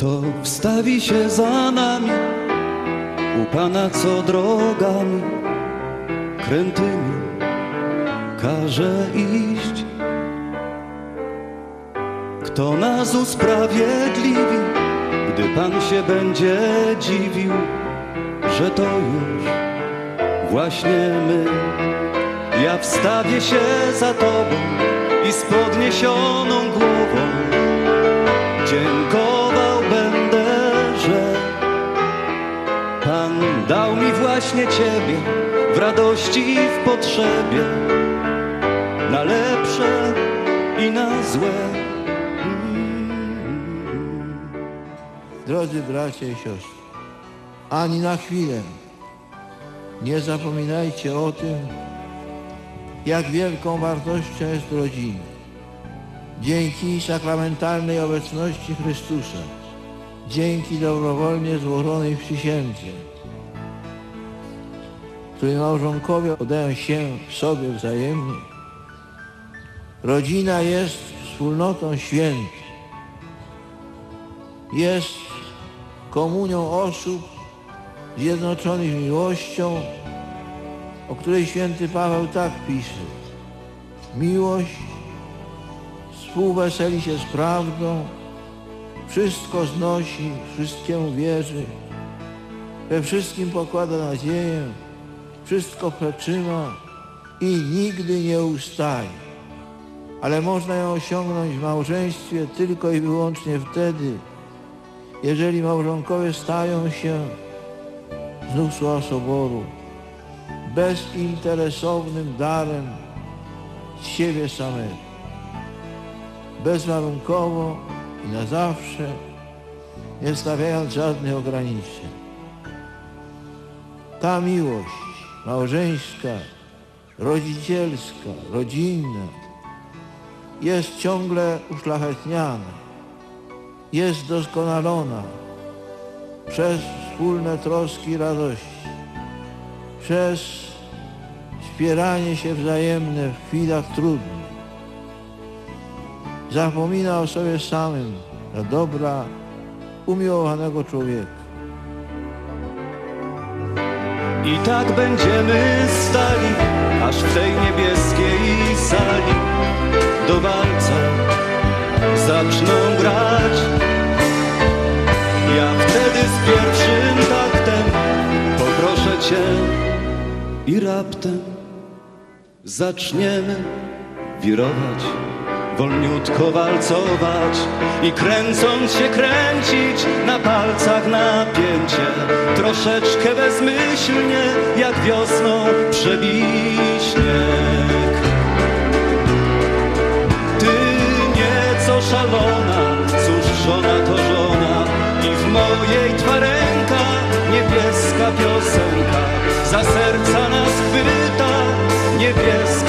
Kto wstawi się za nami, u Pana co drogami krętymi każe iść. Kto nas usprawiedliwi, gdy Pan się będzie dziwił, że to już właśnie my. Ja wstawię się za Tobą i z dał mi właśnie Ciebie w radości i w potrzebie, na lepsze i na złe. Drodzy bracia i siostry, ani na chwilę nie zapominajcie o tym, jak wielką wartością jest rodzina. Dzięki sakramentalnej obecności Chrystusa, dzięki dobrowolnie złożonej przysiędze, której małżonkowie oddają się sobie wzajemnie, rodzina jest wspólnotą świętych jest komunią osób zjednoczonych miłością, o której święty Paweł tak pisze. Miłość współweseli się z prawdą, wszystko znosi, wszystkiemu wierzy, we wszystkim pokłada nadzieję, wszystko przetrzyma i nigdy nie ustaje. Ale można ją osiągnąć w małżeństwie tylko i wyłącznie wtedy, jeżeli małżonkowie stają się znów słowa soboru bezinteresownym darem siebie samego. Bezwarunkowo i na zawsze, nie stawiając żadnych ograniczeń. Ta miłość małżeńska, rodzicielska, rodzinna jest ciągle uszlachetniana jest doskonalona przez wspólne troski i radości, przez wspieranie się wzajemne w chwilach trudnych. Zapomina o sobie samym dla dobra umiłowanego człowieka. I tak będziemy stali, aż w tej niebieskiej sali do walca zaczną grać. Ja wtedy z pierwszym taktem poproszę Cię i raptem zaczniemy wirować, wolniutko walcować i kręcąc się kręcić na palcach napięcie, troszeczkę bezmyślnie jak wiosną przebij śnieg. Ty nieco szalona, cóż żona to żona i w mojej twarenka niebieska piosenka za serca nas chwyta niebieska